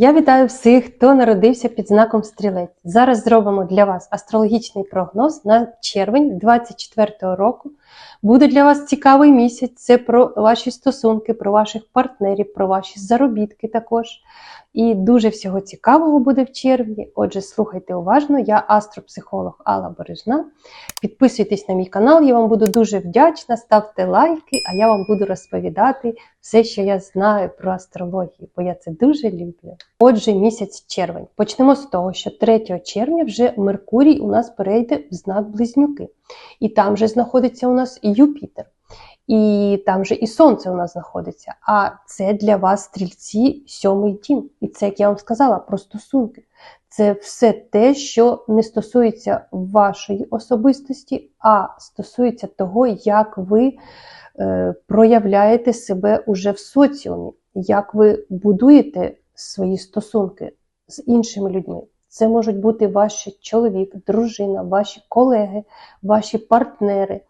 Я вітаю всіх, хто народився під знаком стрілець. Зараз зробимо для вас астрологічний прогноз на червень 2024 року. Буде для вас цікавий місяць. Це про ваші стосунки, про ваших партнерів, про ваші заробітки також. І дуже всього цікавого буде в червні. Отже, слухайте уважно. Я астропсихолог Алла Бережна. Підписуйтесь на мій канал, я вам буду дуже вдячна. Ставте лайки, а я вам буду розповідати все, що я знаю про астрологію, бо я це дуже люблю. Отже, місяць червень. Почнемо з того, що 3 червня вже Меркурій у нас перейде в знак Близнюки. І там же знаходиться у нас і Юпітер. І там же і сонце у нас знаходиться. А це для вас стрільці сьомий дім. І це, як я вам сказала, про стосунки. Це все те, що не стосується вашої особистості, а стосується того, як ви е, проявляєте себе уже в соціумі, як ви будуєте свої стосунки з іншими людьми. Це можуть бути ваші чоловік, дружина, ваші колеги, ваші партнери.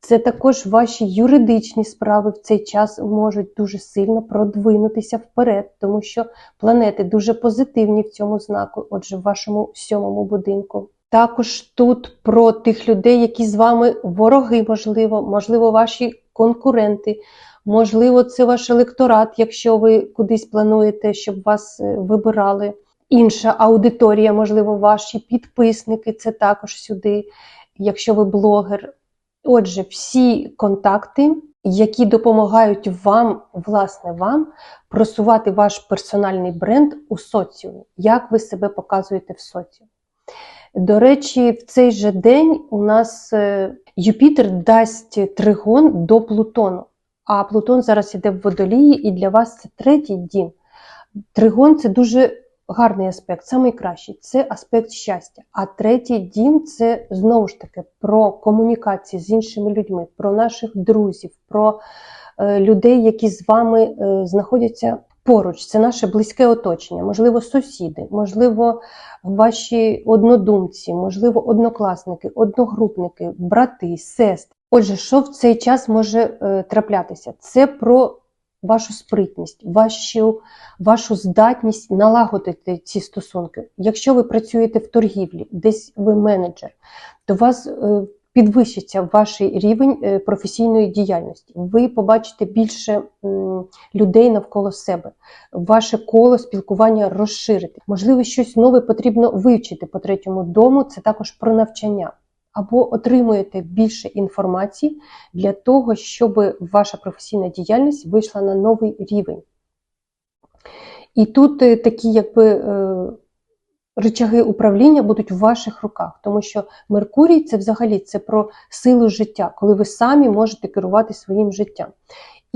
Це також ваші юридичні справи в цей час можуть дуже сильно продвинутися вперед, тому що планети дуже позитивні в цьому знаку, отже, в вашому сьомому будинку. Також тут про тих людей, які з вами вороги, можливо, можливо, ваші конкуренти, можливо, це ваш електорат, якщо ви кудись плануєте, щоб вас е, вибирали. Інша аудиторія, можливо, ваші підписники, це також сюди, якщо ви блогер. Отже, всі контакти, які допомагають вам, власне, вам просувати ваш персональний бренд у соціумі, як ви себе показуєте в соціумі. До речі, в цей же день у нас е, Юпітер дасть тригон до Плутону. А Плутон зараз іде в водолії, і для вас це третій дім. Тригон це дуже гарний аспект, найкращий це аспект щастя. А третій дім це знову ж таки про комунікації з іншими людьми, про наших друзів, про е, людей, які з вами е, знаходяться поруч. Це наше близьке оточення, можливо, сусіди, можливо, ваші однодумці, можливо, однокласники, одногрупники, брати, сестри. Отже, що в цей час може е, траплятися? Це про вашу спритність, вашу, вашу здатність налагодити ці стосунки. Якщо ви працюєте в торгівлі, десь ви менеджер, то вас е, підвищиться ваш рівень е, професійної діяльності. Ви побачите більше людей навколо себе, ваше коло спілкування розширити. Можливо, щось нове потрібно вивчити по третьому дому. Це також про навчання або отримуєте більше інформації для того, щоб ваша професійна діяльність вийшла на новий рівень. І тут е, такі якби Речаги управління будуть в ваших руках, тому що Меркурій це взагалі це про силу життя, коли ви самі можете керувати своїм життям.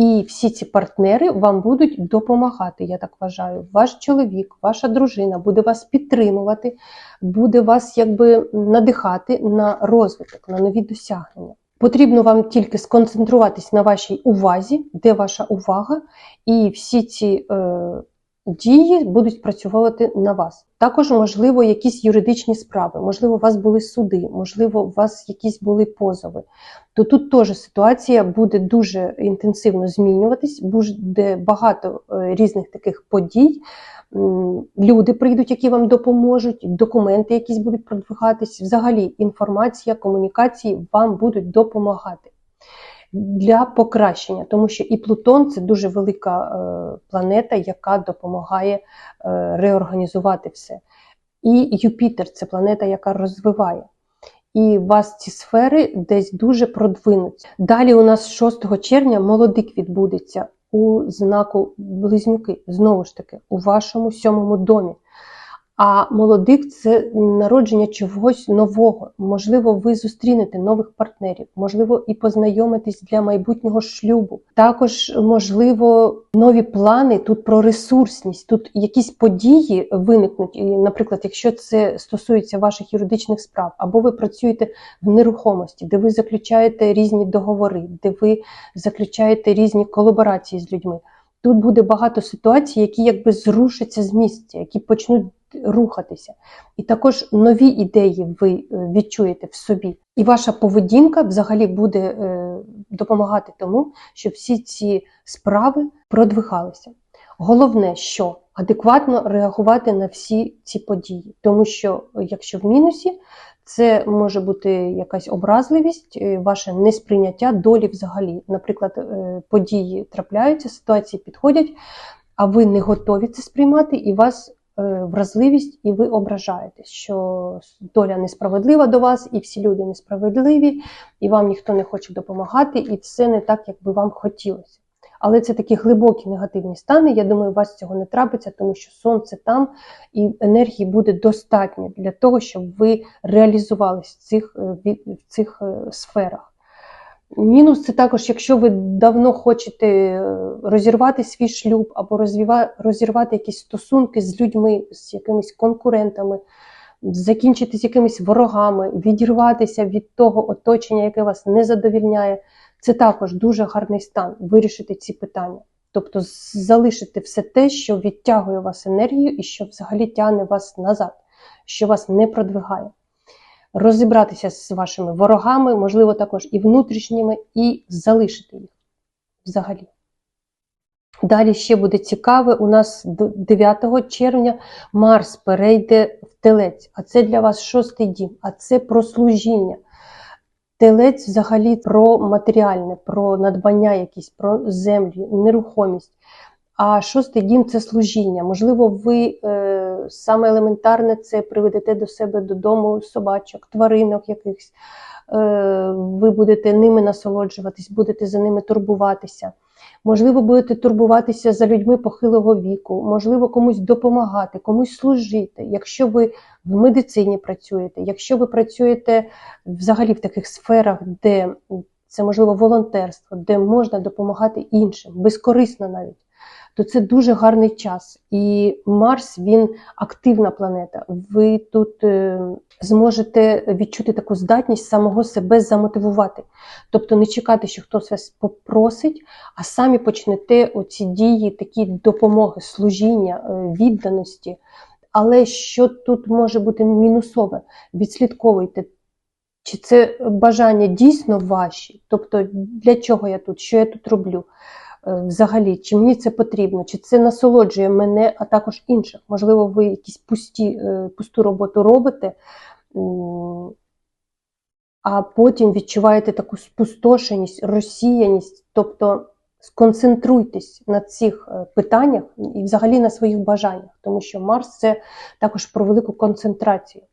І всі ці партнери вам будуть допомагати, я так вважаю. Ваш чоловік, ваша дружина буде вас підтримувати, буде вас якби надихати на розвиток, на нові досягнення. Потрібно вам тільки сконцентруватись на вашій увазі, де ваша увага, і всі ці е, дії будуть працювати на вас. Також, можливо, якісь юридичні справи, можливо, у вас були суди, можливо, у вас якісь були позови. То тут теж ситуація буде дуже інтенсивно змінюватись, буде багато е, різних таких подій. Люди прийдуть, які вам допоможуть, документи якісь будуть продвигатись. Взагалі, інформація, комунікації вам будуть допомагати для покращення, тому що і Плутон це дуже велика е, планета, яка допомагає е, реорганізувати все. І Юпітер це планета, яка розвиває. І вас ці сфери десь дуже продвинуться. Далі у нас 6 червня молодик відбудеться у знаку Близнюки, знову ж таки, у вашому сьомому домі. А молодик це народження чогось нового. Можливо, ви зустрінете нових партнерів, можливо, і познайомитесь для майбутнього шлюбу. Також, можливо, нові плани тут про ресурсність, тут якісь події виникнуть. І, Наприклад, якщо це стосується ваших юридичних справ, або ви працюєте в нерухомості, де ви заключаєте різні договори, де ви заключаєте різні колаборації з людьми. Тут буде багато ситуацій, які якби зрушаться з місця, які почнуть рухатися. І також нові ідеї ви е, відчуєте в собі. І ваша поведінка взагалі буде е, допомагати тому, щоб всі ці справи продвигалися. Головне, що адекватно реагувати на всі ці події. Тому що, якщо в мінусі, це може бути якась образливість, е, ваше несприйняття долі взагалі. Наприклад, е, події трапляються, ситуації підходять, а ви не готові це сприймати, і вас е, вразливість, і ви ображаєтесь, що доля несправедлива до вас, і всі люди несправедливі, і вам ніхто не хоче допомагати, і все не так, як би вам хотілося. Але це такі глибокі негативні стани. Я думаю, у вас цього не трапиться, тому що сонце там і енергії буде достатньо для того, щоб ви реалізувались в цих, е, в цих е, сферах. Мінус це також, якщо ви давно хочете е, розірвати свій шлюб або розірвати якісь стосунки з людьми, з якимись конкурентами, закінчити з якимись ворогами, відірватися від того оточення, яке вас не задовільняє. Це також дуже гарний стан вирішити ці питання. Тобто залишити все те, що відтягує вас енергію і що взагалі тягне вас назад, що вас не продвигає. Розібратися з вашими ворогами, можливо, також і внутрішніми, і залишити їх взагалі. Далі ще буде цікаве, у нас 9 червня Марс перейде в телець, а це для вас шостий дім, а це про служіння. Телець взагалі про матеріальне, про надбання якісь, про землі, нерухомість. А шостий дім це служіння. Можливо, ви е, саме елементарне це приведете до себе додому собачок, тваринок якихось. Е, ви будете ними насолоджуватись, будете за ними турбуватися. Можливо, будете турбуватися за людьми похилого віку, можливо, комусь допомагати, комусь служити. Якщо ви в медицині працюєте, якщо ви працюєте взагалі в таких сферах, де це можливо волонтерство, де можна допомагати іншим, безкорисно навіть, то це дуже гарний час. І Марс він активна планета. Ви тут е, зможете відчути таку здатність самого себе замотивувати. Тобто не чекати, що хтось вас попросить, а самі почнете оці дії, такі допомоги, служіння, е, відданості. Але що тут може бути мінусове? Відслідковуйте, чи це бажання дійсно ваші? Тобто, для чого я тут, що я тут роблю? Е, Взагалі, чи мені це потрібно, чи це насолоджує мене, а також інших? Можливо, ви якісь пусті, е, пусту роботу робите, а потім відчуваєте таку спустошеність, розсіяність. Тобто сконцентруйтесь на цих е, питаннях і взагалі на своїх бажаннях, тому що Марс це також про велику концентрацію.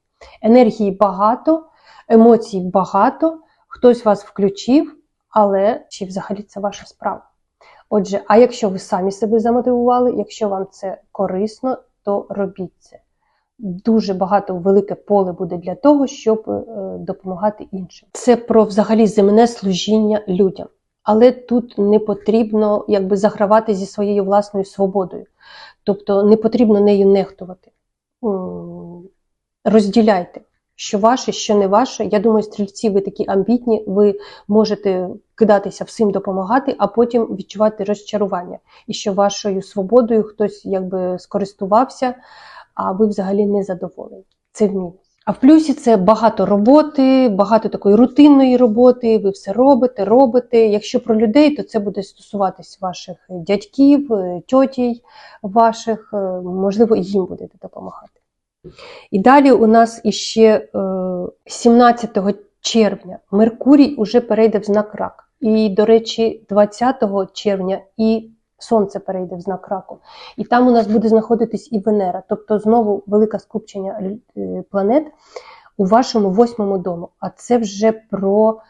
Енергії багато, емоцій багато, хтось вас включив, але чи взагалі це ваша справа? Отже, а якщо ви самі себе замотивували, якщо вам це корисно, то робіть це. Дуже багато велике поле буде для того, щоб е, допомагати іншим. Це про взагалі земне служіння людям. Але тут не потрібно якби загравати зі своєю власною свободою. Тобто не потрібно нею нехтувати. Розділяйте, що ваше, що не ваше. Я думаю, стрільці, ви такі амбітні, ви можете кидатися всім допомагати, а потім відчувати розчарування. І що вашою свободою хтось якби скористувався, а ви взагалі не задоволені. Це в мінус. А в плюсі це багато роботи, багато такої рутинної роботи. Ви все робите, робите. Якщо про людей, то це буде стосуватись ваших дядьків, е, тьотій ваших, е, можливо, їм будете допомагати. І далі у нас іще е, 17 червня Меркурій уже перейде в знак рак. І, до речі, 20 червня і Сонце перейде в знак раку. І там у нас буде знаходитись і Венера, тобто знову велике скупчення е, планет у вашому восьмому дому. А це вже про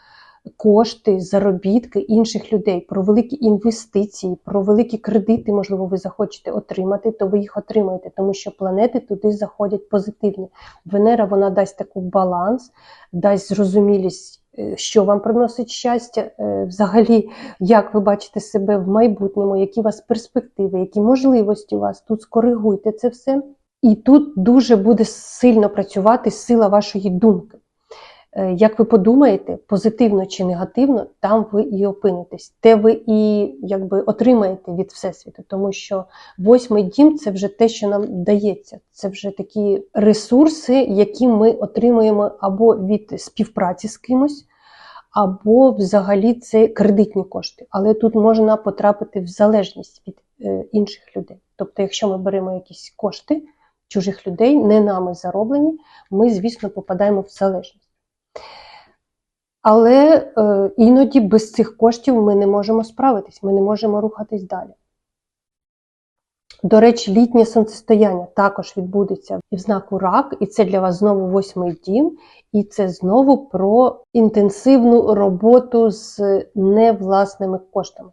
кошти, заробітки інших людей, про великі інвестиції, про великі кредити, можливо, ви захочете отримати, то ви їх отримаєте, тому що планети туди заходять позитивні. Венера вона дасть таку баланс, дасть зрозумілість. е, Що вам приносить щастя, е, взагалі, як ви бачите себе в майбутньому, які у вас перспективи, які можливості у вас тут скоригуйте це все. І тут дуже буде сильно працювати сила вашої думки. Е, Як ви подумаєте, позитивно чи негативно, там ви і опинитесь, те ви і якби отримаєте від Всесвіту, тому що восьмий дім це вже те, що нам дається. Це вже такі ресурси, які ми отримуємо або від співпраці з кимось, або взагалі це кредитні кошти. Але тут можна потрапити в залежність від е, інших людей. Тобто, якщо ми беремо якісь кошти чужих людей, не нами зароблені, ми, звісно, попадаємо в залежність. Але е, іноді без цих коштів ми не можемо справитись, ми не можемо рухатись далі. До речі, літнє сонцестояння також відбудеться в знаку рак, і це для вас знову восьмий дім, і це знову про інтенсивну роботу з невласними коштами.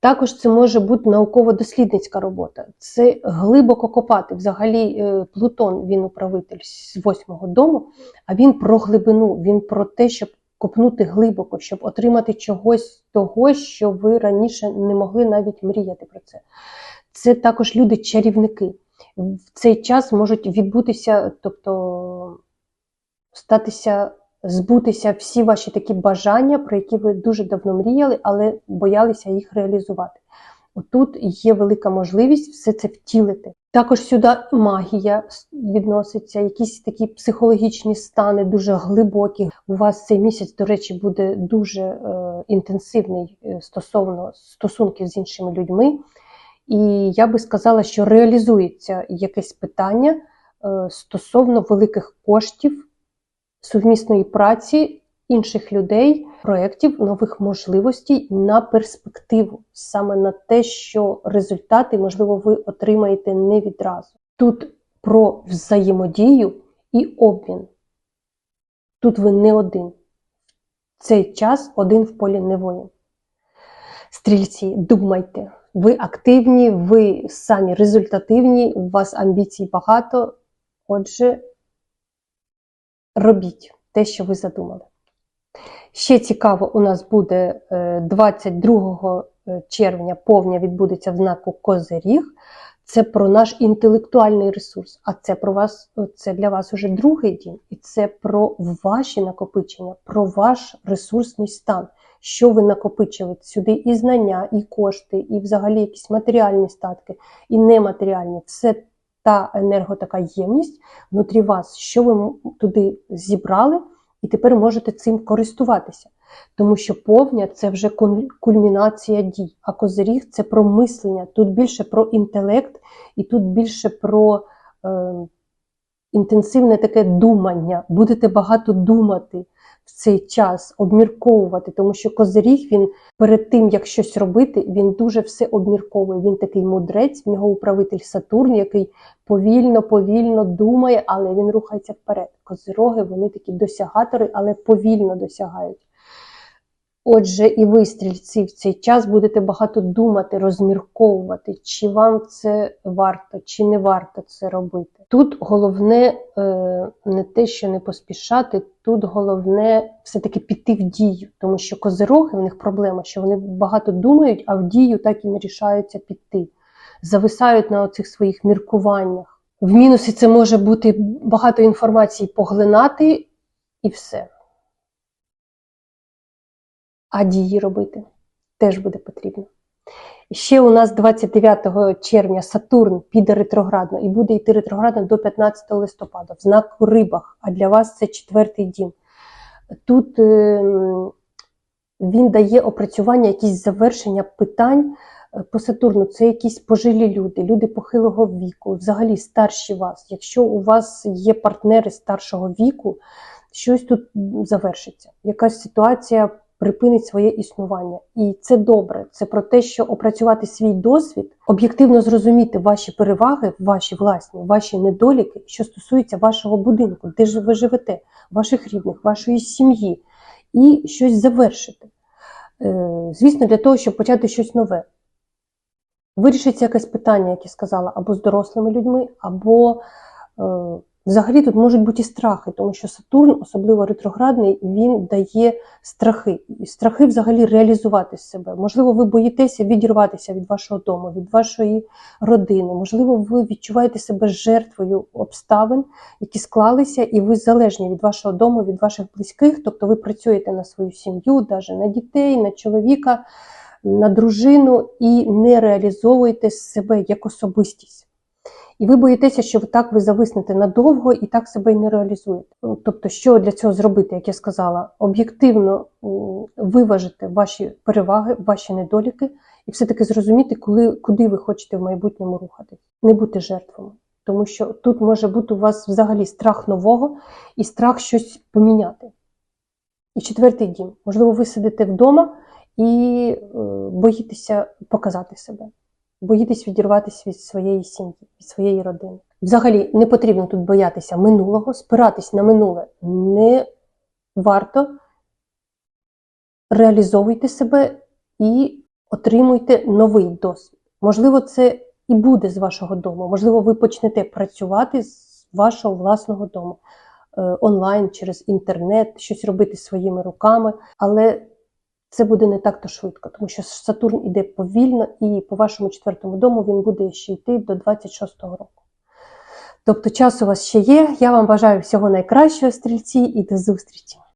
Також це може бути науково-дослідницька робота. Це глибоко копати. Взагалі, е, Плутон, він управитель з восьмого дому, а він про глибину, він про те, щоб копнути глибоко, щоб отримати чогось того, що ви раніше не могли навіть мріяти про це. Це також люди-чарівники. В цей час можуть відбутися, тобто статися, збутися всі ваші такі бажання, про які ви дуже давно мріяли, але боялися їх реалізувати. Отут є велика можливість все це втілити. Також сюди магія відноситься, якісь такі психологічні стани, дуже глибокі. У вас цей місяць, до речі, буде дуже е, інтенсивний е, стосовно стосунків з іншими людьми. І я би сказала, що реалізується якесь питання е, стосовно великих коштів, сувмісної праці інших людей, проєктів, нових можливостей на перспективу, саме на те, що результати, можливо, ви отримаєте не відразу. Тут про взаємодію і обмін. Тут ви не один. Цей час один в полі не воїн. Стрільці, думайте, ви активні, ви самі результативні, у вас амбіцій багато. Отже, робіть те, що ви задумали. Ще цікаво, у нас буде е, 22 червня повня відбудеться в знаку Козиріг. Це про наш інтелектуальний ресурс. А це про вас, це для вас уже другий день, і це про ваші накопичення, про ваш ресурсний стан. Що ви накопичили сюди і знання, і кошти, і взагалі якісь матеріальні статки, і нематеріальні. Все та енерго, така ємність внутрі вас, що ви туди зібрали, і тепер можете цим користуватися. Тому що повня це вже кульмінація дій, а козиріг це про мислення. Тут більше про інтелект, і тут більше про е, інтенсивне таке думання. Будете багато думати цей час, обмірковувати, тому що козиріг він перед тим, як щось робити, він дуже все обмірковує. Він такий мудрець, в нього управитель Сатурн, який повільно, повільно думає, але він рухається вперед. Козироги вони такі досягатори, але повільно досягають. Отже, і ви, стрільці, в цей час будете багато думати, розмірковувати, чи вам це варто, чи не варто це робити. Тут головне е, не те, що не поспішати, тут головне все-таки піти в дію, тому що козироги в них проблема, що вони багато думають, а в дію так і не рішаються піти. Зависають на оцих своїх міркуваннях. В мінусі це може бути багато інформації поглинати і все. А дії робити теж буде потрібно. Ще у нас 29 червня Сатурн піде ретроградно і буде йти ретроградно до 15 листопада в знаку рибах, а для вас це четвертий дім. Тут е, він дає опрацювання, якісь завершення питань е, по Сатурну. Це якісь пожилі люди, люди похилого віку, взагалі старші вас. Якщо у вас є партнери старшого віку, щось тут завершиться. Якась ситуація припинить своє існування. І це добре. Це про те, що опрацювати свій досвід, об'єктивно зрозуміти ваші переваги, ваші власні, ваші недоліки, що стосуються вашого будинку, де ж ви живете, ваших рідних, вашої сім'ї, і щось завершити. Е, звісно, для того, щоб почати щось нове. Вирішиться якесь питання, як я сказала, або з дорослими людьми, або е, Взагалі тут можуть бути і страхи, тому що Сатурн, особливо ретроградний, він дає страхи. І страхи взагалі реалізувати себе. Можливо, ви боїтеся відірватися від вашого дому, від вашої родини. Можливо, ви відчуваєте себе жертвою обставин, які склалися, і ви залежні від вашого дому, від ваших близьких. Тобто ви працюєте на свою сім'ю, навіть на дітей, на чоловіка, на дружину і не реалізовуєте себе як особистість. І ви боїтеся, що так ви зависнете надовго і так себе і не реалізуєте. Тобто, що для цього зробити, як я сказала, об'єктивно виважити ваші переваги, ваші недоліки, і все-таки зрозуміти, коли, куди ви хочете в майбутньому рухатись. Не бути жертвами. Тому що тут може бути у вас взагалі страх нового і страх щось поміняти. І четвертий дім. Можливо, ви сидите вдома і е, боїтеся показати себе, боїтесь відірватися від своєї сім'ї, від своєї родини. Взагалі не потрібно тут боятися минулого, спиратись на минуле не варто. Реалізовуйте себе і отримуйте новий досвід. Можливо, це і буде з вашого дому. Можливо, ви почнете працювати з вашого власного дому е, онлайн через інтернет, щось робити своїми руками, але це буде не так то швидко, тому що Сатурн іде повільно, і по вашому четвертому дому він буде ще йти до 26-го року. Тобто час у вас ще є. Я вам бажаю всього найкращого, стрільці, і до зустрічі!